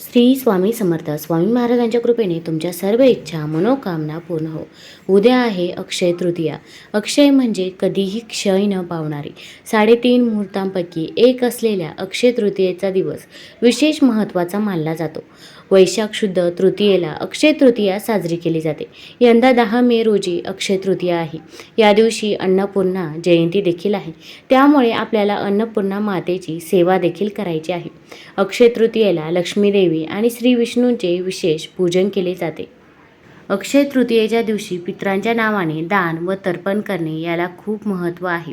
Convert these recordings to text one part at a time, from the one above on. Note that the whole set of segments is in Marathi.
श्री स्वामी समर्थ. स्वामी महाराजांच्या कृपेने तुमच्या सर्व इच्छा मनोकामना पूर्ण हो. उद्या आहे अक्षय तृतीया. अक्षय म्हणजे कधीही क्षय न पावणारी. साडेतीन मुहूर्तांपैकी एक असलेल्या अक्षय तृतीयेचा दिवस विशेष महत्त्वाचा मानला जातो. वैशाख शुद्ध तृतीयेला अक्षय तृतीया साजरी केली जाते. यंदा दहा मे रोजी अक्षय तृतीया आहे. या दिवशी अन्नपूर्णा जयंती देखील आहे. त्यामुळे आपल्याला अन्नपूर्णा मातेची सेवा देखील करायची आहे. अक्षय तृतीयेला लक्ष्मीदेवी देवी आणि श्री विष्णूंचे विशेष पूजन केले जाते. अक्षय तृतीयेच्या दिवशी पित्रांच्या नावाने दान व तर्पण करणे याला खूप महत्त्व आहे.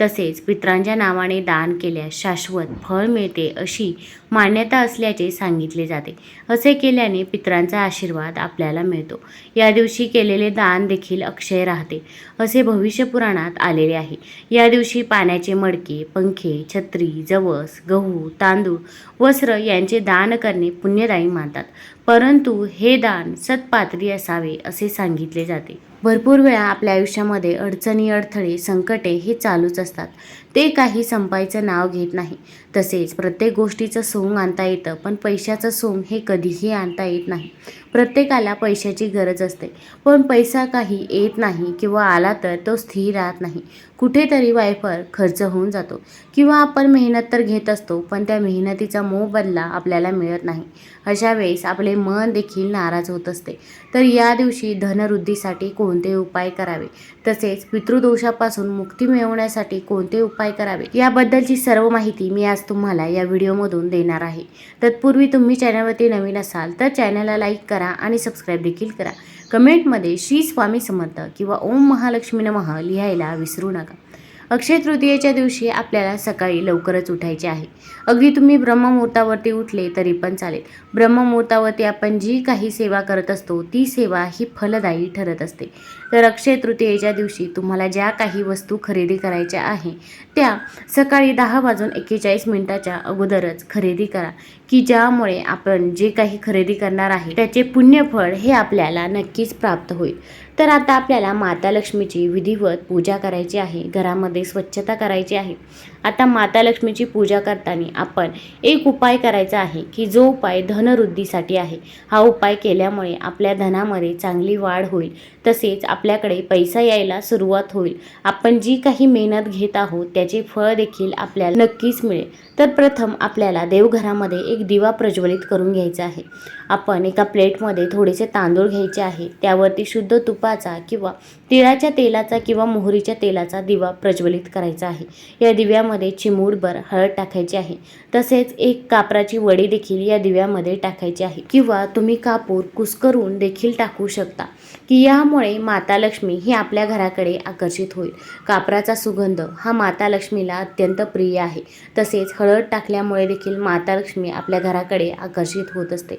तसेच पित्रांच्या नावाने दान केल्यास शाश्वत फळ मिळते अशी मान्यता असल्याचे सांगितले जाते. असे केल्याने पित्रांचा आशीर्वाद आपल्याला मिळतो. या दिवशी केलेले दान देखील अक्षय राहते. असे भविष्यपुराणात आलेले आहे. या दिवशी पाण्याचे मडके पंखे छत्री जवस गहू तांदूळ वस्त्र यांचे दान करणे पुण्यदायी मानतात. परंतु हे दान सत्पात्री असावे असे सांगितले जाते. भरपूर वेळा आपल्या आयुष्यामध्ये अडचणी अडथळे संकटे हे चालूच असतात. ते काही संपायचं नाव घेत नाही. तसेच प्रत्येक गोष्टीचं सोंग आणता येतं पण पैशाचं सोंग हे कधीही आणता येत नाही. प्रत्येकाला पैशाची गरज असते. पण पैसा काही येत नाही किंवा आला तर तो स्थिर राहत नाही. कुठेतरी वायफर खर्च होऊन जातो. किंवा आपण मेहनत तर घेत असतो पण त्या मेहनतीचा मोबदला आपल्याला मिळत नाही. अशा वेळेस आपले मन देखील नाराज होत असते. तर या दिवशी धनवृद्धीसाठी कोण कोणते उपाय करावे? तसेच पितृदोषापासून मुक्ती मिळवण्यासाठी कोणते उपाय करावे? याबद्दलची सर्व माहिती मी आज तुम्हाला या व्हिडिओमधून देणार आहे. तत्पूर्वी तुम्ही चॅनलवरती नवीन असाल तर चॅनलला लाईक करा आणि सबस्क्राईब देखील करा. कमेंटमध्ये श्री स्वामी समर्थ किंवा ओम महालक्ष्मी नमः लिहायला विसरू नका. अक्षय तृतीयेच्या दिवशी आपल्याला सकाळी लवकरच उठायचे आहे. अगदी तुम्ही ब्रह्ममुहूर्तावरती उठले तरी पण चालेल. ब्रह्ममुहूर्तावरती आपण जी काही सेवा करत असतो ती सेवा ही फलदायी ठरत असते. तर अक्षय तृतीयेच्या दिवशी तुम्हाला ज्या काही वस्तू खरेदी करायच्या आहे त्या सकाळी दहा वाजून एक्केचाळीस मिनिटाच्या अगोदरच खरेदी करा. की ज्यामुळे आपण जे काही खरेदी करणार आहे त्याचे पुण्यफळ हे आपल्याला नक्कीच प्राप्त होईल. तर आता आपल्याला माता लक्ष्मीची विधिवत पूजा करायची आहे. घरामध्ये स्वच्छता करायची आहे. आता माता लक्ष्मीची पूजा करताना आपण एक उपाय करायचा आहे की जो उपाय धनवृद्धीसाठी आहे. हा उपाय केल्यामुळे आपल्या धनामध्ये चांगली वाढ होईल. तसेच आपल्याकडे पैसा यायला सुरुवात होईल. आपण जी काही मेहनत घेत आहोत त्याचे फळ देखील आपल्याला नक्कीच मिळेल. तर प्रथम आपल्याला देवघरामध्ये एक दिवा प्रज्वलित करून घ्यायचा आहे. आपण एका प्लेटमध्ये थोडेसे तांदूळ घ्यायचे आहे. त्यावरती शुद्ध तुपाचा किंवा तिळाच्या तेलाचा किंवा मोहरीच्या तेलाचा दिवा प्रज्वलित करायचा आहे. या दिव्यामध्ये चिमूडभर हळद टाकायची आहे. तसेच एक कापराची वडी देखील या दिव्यामध्ये टाकायची आहे. किंवा तुम्ही कापूर कुस्करून देखील टाकू शकता. की यामुळे माता लक्ष्मी ही आपल्या घराकडे आकर्षित होईल. कापराचा सुगंध हा माता लक्ष्मीला अत्यंत प्रिय आहे. तसेच हळद टाकल्यामुळे देखील माता लक्ष्मी आपल्या घराकडे आकर्षित होत असते.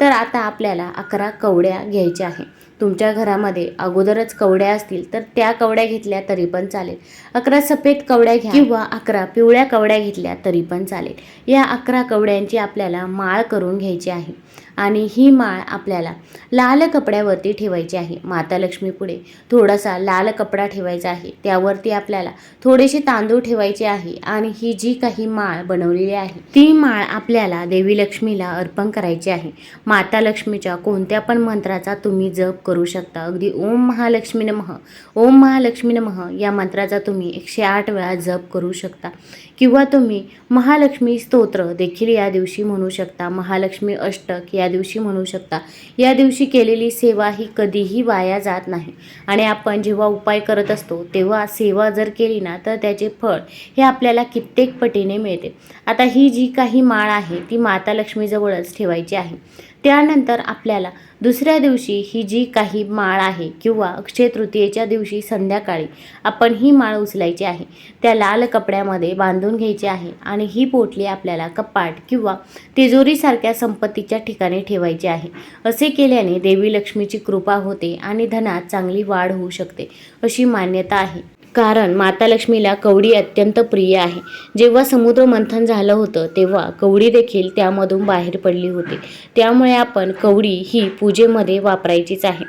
तर आता आपल्याला अकरा कवड्या घ्यायच्या आहे तुमच्या घरामध्ये अगोदरच कवड्या असतील तर त्या कवड्या घेतल्या तरी पण चालेल. अकरा सफेद कवड्या घ्या किंवा अकरा पिवळ्या कवड्या घेतल्या तरी पण चालेल. या अकरा कवड्यांची आपल्याला माळ करून घ्यायची आहे. आणि ही माळ आपल्याला लाल कपड्यावरती ठेवायची आहे. माता लक्ष्मीपुढे थोडासा लाल कपडा ठेवायचा आहे. त्यावरती आपल्याला थोडेसे तांदूळ ठेवायचे आहे आणि ही जी काही माळ बनवलेली आहे ती माळ आपल्याला देवी लक्ष्मीला अर्पण करायची आहे. माता लक्ष्मीच्या कोणत्या पण मंत्राचा तुम्ही जप करू शकता. अगदी ओम महालक्ष्मी नमः. ओम महालक्ष्मी नमः या मंत्राचा तुम्ही एकशे आठ वेळा जप करू शकता. किंवा तुम्ही महालक्ष्मी स्तोत्र देखील या दिवशी म्हणू शकता. महालक्ष्मी अष्टक या दिवशी म्हणू शकता. या दिवशी केलेली सेवा ही कधीही वाया जात नाही. आणि आपण जेव्हा उपाय करत असतो तेव्हा सेवा जर केली ना तर त्याचे फळ हे आपल्याला कित्येक पटीने मिळते. आता ही जी काही माळ आहे ती माता लक्ष्मीजवळच ठेवायची आहे. त्यानंतर आपल्याला दुसऱ्या दिवशी ही जी काही माळ आहे किंवा अक्षय तृतीयेच्या दिवशी संध्याकाळी आपण ही माळ उचलायची आहे त्या लाल कपड्यामध्ये बांधून घ्यायची आहे आणि ही पोटली आपल्याला कपाट किंवा तिजोरीसारख्या संपत्तीच्या ठिकाणी ठेवायची आहे. असे केल्याने देवी लक्ष्मीची कृपा होते आणि धनात चांगली वाढ होऊ शकते अशी मान्यता आहे. कारण माता लक्ष्मीला कवडी अत्यंत प्रिय आहे. जेव्हा समुद्र मंथन झालं होतं तेव्हा कवडी देखील त्यामधून बाहेर पडली होती. त्यामुळे आपण कवडी ही पूजेमध्ये वापरायचीच आहे.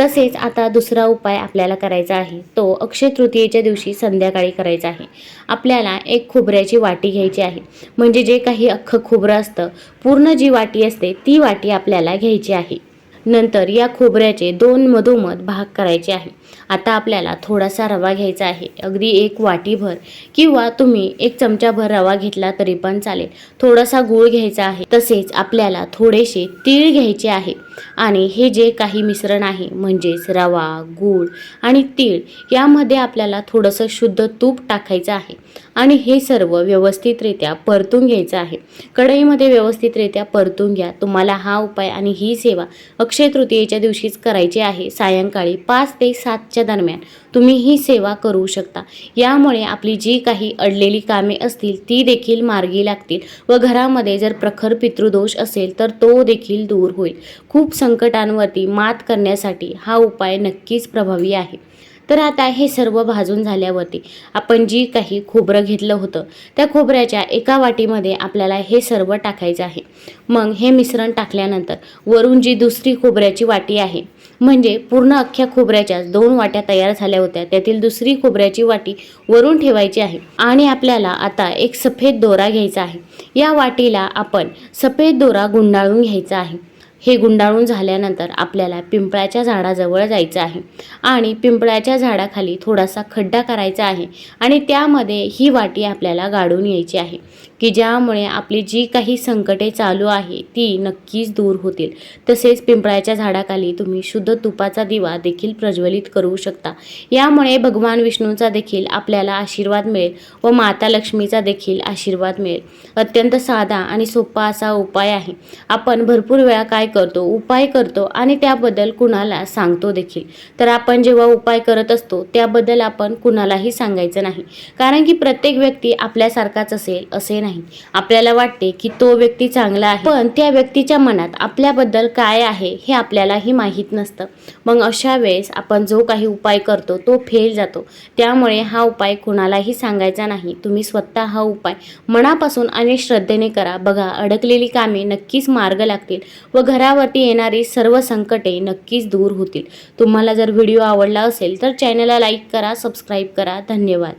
तसेच आता दुसरा उपाय आपल्याला करायचा आहे तो अक्षय तृतीयेच्या दिवशी संध्याकाळी करायचा आहे. आपल्याला एक खोबऱ्याची वाटी घ्यायची आहे. म्हणजे जे काही अख्खं खोबरं असतं पूर्ण जी वाटी असते ती वाटी आपल्याला घ्यायची आहे. नंतर या खोबऱ्याचे दोन मधोमध भाग करायचे आहे. आता आपल्याला थोडासा रवा घ्यायचा आहे. अगदी एक वाटीभर किंवा तुम्ही एक चमचाभर रवा घेतला तरी पण चालेल. थोडासा गूळ घ्यायचा आहे. तसेच आपल्याला थोडेसे तीळ घ्यायचे आहे. आणि हे जे काही मिश्रण आहे म्हणजेच रवा गूळ आणि तीळ यामध्ये आपल्याला थोडंसं शुद्ध तूप टाकायचं आहे. आणि हे सर्व व्यवस्थितरित्या परतून घ्यायचं आहे. कढईमध्ये व्यवस्थितरित्या परतून घ्या. तुम्हाला हा उपाय आणि ही सेवा अक्षय तृतीयेच्या दिवशीच करायची आहे. सायंकाळी पाच ते सातच्या दरम्यान तुम्ही ही सेवा करू शकता. यामुळे आपली जी काही अडलेली कामे असतील ती देखील मार्गी लागतील व घरामध्ये जर प्रखर पितृदोष असेल तर तो देखील दूर होईल. खूप खूप संकटांवरती मात करण्यासाठी हा उपाय नक्कीच प्रभावी आहे. तर आता हे सर्व भाजून झाल्यावरती आपण जी काही खोबरं घेतलं होतं त्या खोबऱ्याच्या एका वाटीमध्ये आपल्याला हे सर्व टाकायचं आहे. मग हे मिश्रण टाकल्यानंतर वरून जी दुसरी खोबऱ्याची वाटी आहे म्हणजे पूर्ण अख्ख्या खोबऱ्याच्या दोन वाट्या तयार झाल्या होत्या त्यातील दुसरी खोबऱ्याची वाटी वरून ठेवायची आहे आणि आपल्याला आता एक सफेद दोरा घ्यायचा आहे. या वाटीला आपण सफेद दोरा गुंडाळून घ्यायचा आहे. हे गुंडाळून झाल्यानंतर आपल्याला पिंपळाच्या झाडाजवळ जायचं आहे. आणि पिंपळाच्या झाडाखाली थोडासा खड्डा करायचा आहे आणि त्यामध्ये ही वाटी आपल्याला गाडून यायची आहे. की ज्यामुळे आपली जी काही संकटे चालू आहे ती नक्कीच दूर होतील. तसेच पिंपळाच्या झाडाखाली तुम्ही शुद्ध तुपाचा दिवा देखील प्रज्वलित करू शकता. यामुळे भगवान विष्णूचा देखील आपल्याला आशीर्वाद मिळेल व माता लक्ष्मीचा देखील आशीर्वाद मिळेल. अत्यंत साधा आणि सोपा असा उपाय आहे. आपण भरपूर वेळा काय करतो उपाय करतो आणि त्याबद्दल कुणाला सांगतो देखील. तर आपण जेव्हा उपाय करत असतो त्याबद्दल आपण कुणालाही सांगायचं नाही. कारण की प्रत्येक व्यक्ती आपल्यासारखाच असेल असे नाही. नाही. आपल्याला वाटते की तो व्यक्ती चांगला आहे. पण त्या व्यक्तीच्या मनात आपल्याबद्दल काय आहे हे आपल्यालाही माहीत नसतं. मग अशा वेळेस आपण जो काही उपाय करतो तो फेल जातो. त्यामुळे हा उपाय कुणालाही सांगायचा नाही. तुम्ही स्वतः हा उपाय मनापासून आणि श्रद्धेने करा. बघा अडकलेली कामे नक्कीच मार्ग लागतील व घरावरती येणारी सर्व संकटे नक्कीच दूर होतील. तुम्हाला जर व्हिडिओ आवडला असेल तर चॅनलला लाईक करा सबस्क्राईब करा. धन्यवाद.